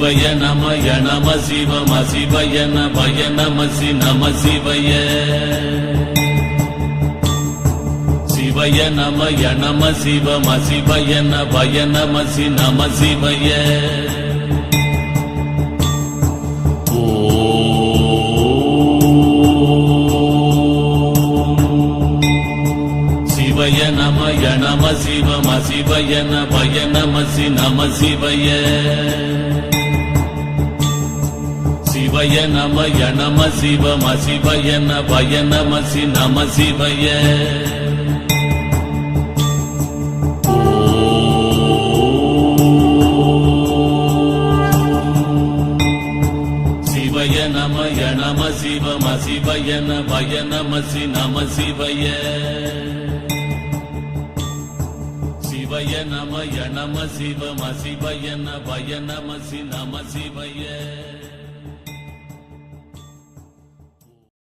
சிவய நமய நம சிவம சிவய நபய நமசி நம சிவய. சிவய நமய நம சிவம சிவய நபய நமசி நம சிவய. சிவய நமய நம சிவம சிவய நபய நமசி நம சிவய. சிவய நமய நம சிவம சிவய நபய நமசி நம சிவய. சிவய நமய நம சிவம சிவய நபய நமசி நம சிவய. சிவய நமய நம சிவம சிவய நபய நமசி நம சிவய.